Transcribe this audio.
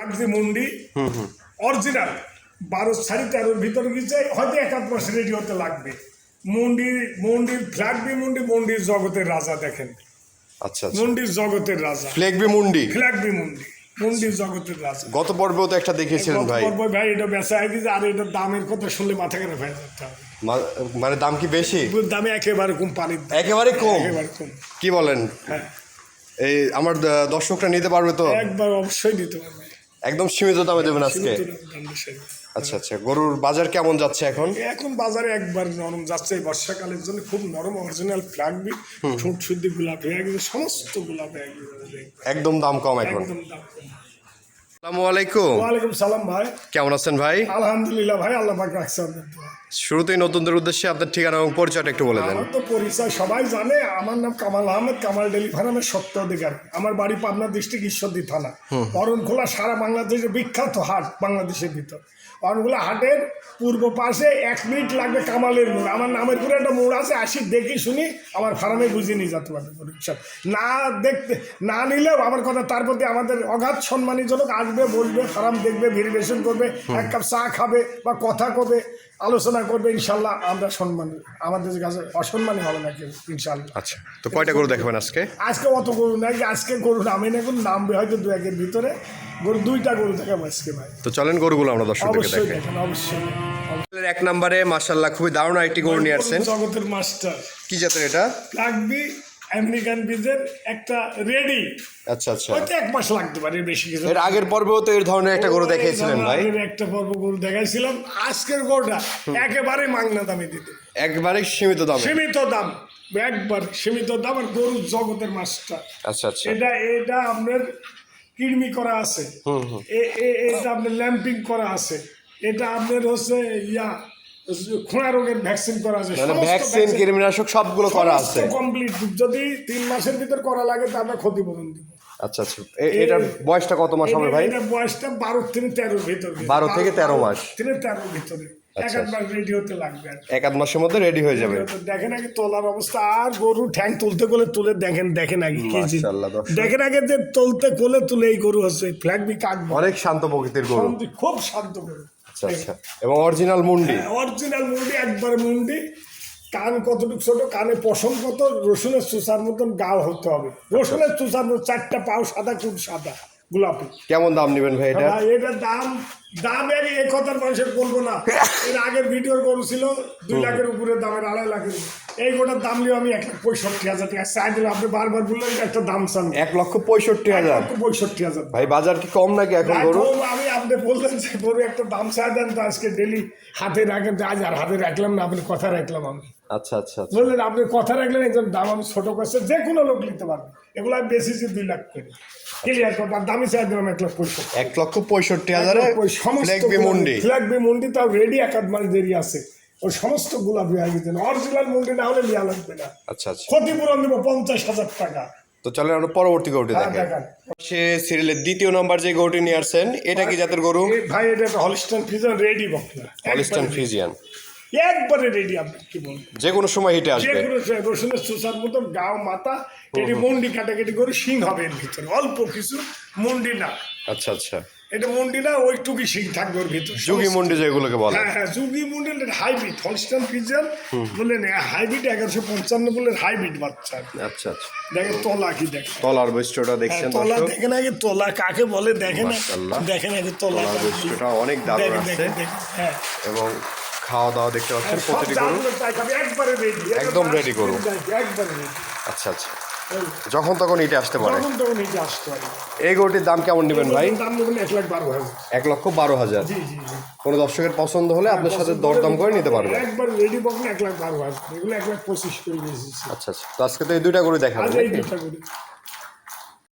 কাগজি মুন্ডি। অরিজিনাল বারো সাড়ে তেরোর ভিতরে গেছে হয়তো এক আধ মাস রেডি হতে লাগবে। মুন্ডির মুন্ডির ফ্ল্যাগবি মুন্ডি মুন্ডির জগতের রাজা দেখেন। আচ্ছা আচ্ছা। মুন্ডির জগতের রাজা। মুন্ডি। ফ্ল্যাগবি মুন্ডি মুন্ডির জগতের রাজা। গত পর্বেও তো একটা দেখিয়েছিলেন ভাই। ভাই এটা বেচা হয়ে গেছে আর এটার দামের কথা শুনলে মাথা কেন ভাই মানে দাম কি বেশি? দামে একেবারে কম পানির একেবারে কম? একেবারে কম। কি বলেন? হ্যাঁ। এই আমার দর্শকরা নিতে পারবে তো? একবার অবশ্যই নিতে পারবে। একদম সীমিত দামে দেবেন আজকে। আচ্ছা আচ্ছা। গরুর বাজার কেমন যাচ্ছে এখন? এখন বাজারে একবার নরম যাচ্ছে। এই বর্ষাকালের জন্য খুব নরম অরিজিনাল ফ্ল্যাগবি ঠোঁট শুদ্ধি গোলাপ হয়ে সমস্ত গোলাপ একদম দাম কম এখন। একদম দাম কম। আসসালামু আলাইকুম। ওয়ালাইকুম সালাম ভাই। কেমন আছেন ভাই? আলহামদুলিল্লাহ ভাই আল্লাহ পাক রাখছে শুরুতেই নতুনদের উদ্দেশ্যে আপনার ঠিকানা এবং পরিচয়টা একটু বলে দেন। আমার তো পরিচয় সবাই জানে আমার নাম কামাল আহমেদ কামাল ডেলি ফার্মের সত্য অধিকার। আমার বাড়ি পাবনা ডিস্ট্রিক্ট ঈশ্বরদী থানা। অরণখোলা সারা বাংলাদেশের বিখ্যাত হাট বাংলাদেশের ভিতর। অরণখোলা হাটের পূর্ব পাশে এক মিনিট লাগবে কামালের মোড়। আমার নামের করে একটা মোড় আছে আসি দেখি শুনি আমার ফার্মে বুঝিয়ে নিয়ে যেতে পারবে না দেখতে না নিলেও আমার কথা তার প্রতি আমাদের অগাধ সম্মানীজনক আসবে বলবে ফার্ম দেখবে ভেরিফিকেশন করবে এক কাপ চা খাবে বা কথা কবে আলোচনা করবে ইনশাল্লাহ আমরা সম্মান আমাদের কাছে অসম্মানী হবে না কেউ ইনশাল্লাহ। আচ্ছা তো কয়টা গরু দেখাবেন আজকে? আজকে অত গরু নাই আজকে গরু নামে না এখন নামবে হয়তো দু একের ভিতরে। গরু দুইটা গরু দেখাবো আজকে ভাই। তো চলেন গরুগুলো আমরা দর্শকদেরকে অবশ্যই দেখে দেখেন অবশ্যই এক নম্বরে মার্শাল্লাহ খুবই দারুণ একটি গরু নিয়ে আসছেন। জগতের মাস্টার কি জাতের এটা? লাগবি আমেরিকান বীজের একটা রেডি আচ্ছা আচ্ছা। হয়তো এক মাস লাগতে পারে বেশি কিছু। এর আগের পর্বেও তো এর ধরনের একটা গরু দেখিয়েছিলেন ভাই। একটা পর্ব গরু দেখাইছিলাম। আজকের গরুটা একেবারে মাংনা দামে দিতে একবারে সীমিত দামে। সীমিত দাম। একবার সীমিত দাম আর গরু জগতের মাস্টার আচ্ছা আচ্ছা। এটা এটা আপনার কৃমি করা আছে। এটা আপনার ল্যাম্পিং করা আছে। এটা আপনার হচ্ছে ইয়া খোঁড়া রোগের ভ্যাকসিন করা আছে মানে ভ্যাকসিন কীটনাশক সবগুলো করা আছে। কমপ্লিট যদি তিন মাসের ভিতর করা লাগে তাহলে ক্ষতিপূরণ দিব। আচ্ছা আচ্ছা। এটার বয়সটা কত মাস হবে ভাই? এটা বয়সটা বারো থেকে তেরোর ভিতরে। 12 থেকে 13 মাস। থেকে তেরোর ভিতরে। এক আচ্ছা, একবার রেডি হতে লাগবে এক আধ মাসের মধ্যে রেডি হয়ে যাবে। দেখেন আগে তোলার অবস্থা আর গরু ঠ্যাং তুলতে কোলে তুলে দেখেন দেখেন আগে কি জি- মাশাআল্লাহ, দর্শক। দেখেন আগে যে তুলতে কোলে তুলে এই গরু হচ্ছে ফ্ল্যাগ কাক অনেক শান্ত প্রকৃতির গরু। খুব শান্ত গরু। আচ্ছা আচ্ছা। এবং অরিজিনাল মুন্ডি। অরিজিনাল মুন্ডি একবার মুন্ডি। কান কতটুকু ছোট কানে পশম কত রসুনের চুষার মতন গাও হতে হবে। রসুনের চুষার মতো চারটা পাও সাদা খুব সাদা। গোলাপি। কেমন দাম নেবেন ভাই এটা? এটার দাম দাম এর এই কথার মানুষের বলব না। এর আগের ভিডিওর গরু ছিল দুই লাখের উপরে দামের আড়াই লাখের। এই গোটার দাম নিয়ে আমি এক লাখ পঁয়ষট্টি হাজার টাকা চাই দিলাম আপনি বারবার বললেন একটা দাম চান। এক লক্ষ পঁয়ষট্টি হাজার? লক্ষ পঁয়ষট্টি হাজার ভাই বাজার কি কম নাকি এখন গরু? আমি আপনি বললেন যে গরু একটা দাম চাই দেন তো আজকে ডেলি হাতে রাখেন আজ আর হাতে রাখলাম না আপনি কথা রাখলাম আমি। আচ্ছা আচ্ছা আচ্ছা। বললেন আপনি কথা রাখলেন একজন দাম আমি ছোট করছে যে কোনো লোক নিতে পারবে। এগুলো আমি বেশিছি দুই লাখ করে। ক্লিয়ার করব আর দামি চাই দিলাম এক লাখ পঁয়ষট্টি। এক লক্ষ পঁয়ষট্টি হাজারে বি মুন্ডি। ফ্ল্যাগবি মুন্ডি তাও রেডি এক আধ মাস দেরি আছে। ওই সমস্ত গোলাপি হয়ে গেছে। অরিজিনাল মুন্ডি না হলে লিয়া লাগবে না। আচ্ছা আচ্ছা। ক্ষতিপূরণ দেবো পঞ্চাশ হাজার টাকা। তো চলেন আমরা পরবর্তী গরুটি হ্যাঁ, দেখেন। সে সিরিয়ালের দ্বিতীয় নম্বর যে গরুটি নিয়ে আসছেন এটা কি জাতের গরু? ভাই এটা একটা হলিস্টান ফিজন রেডি বকনা। হলিস্টান ফিজিয়ান একবারে রেডি আপনি কি বলবেন? যে কোনো সময় হিটে যে কোনো সে- রসুনের সুসার মতন গাও মাথা এটি মন্ডি কাটাকাটি করে শিং হবে এর ভিতরে। অল্প কিছু মন্ডি না। আচ্ছা আচ্ছা। এটা মন্ডি না ওইটুকুই শিং থাকবে ওর ভিতরে। যুগি মুন্ডি যেগুলোকে বলে। হ্যাঁ হ্যাঁ Jugi Mondal hybrid holstein friesian বললেন হাইব্রিড এগারোশো পঞ্চান্ন বললেন হাইব্রিড বাচ্চা। আচ্ছা আচ্ছা। দেখেন তোলা কি দেখেন। তলার বৈশিষ্ট্যটা হ্যাঁ, দেখছেন তোলা দর্শক? দেখেন আগে তোলা কাকে বলে দেখেন। দেখেন আগে তোলা বৈশিষ্ট্যটা অনেক দারুণ আছে হ্যাঁ। এবং খাওয়া দাওয়া দেখতে পাচ্ছেন প্রতিটি গরু। একবারে রেডি একদম গরু। আচ্ছা আচ্ছা। যখন তখন ইটে আসতে পারে। এই গরুটির দাম কেমন নেবেন ভাই? এক লক্ষ বারো হাজার। কোনো দর্শকের পছন্দ হলে আপনার সাথে দরদাম করে নিতে পারবে একবার রেডি বকলে এক লাখ বারো হাজার। এগুলো এক লাখ পঁচিশ করে আচ্ছা আচ্ছা। তো আজকে তো এই দুইটা গরু দেখাবেন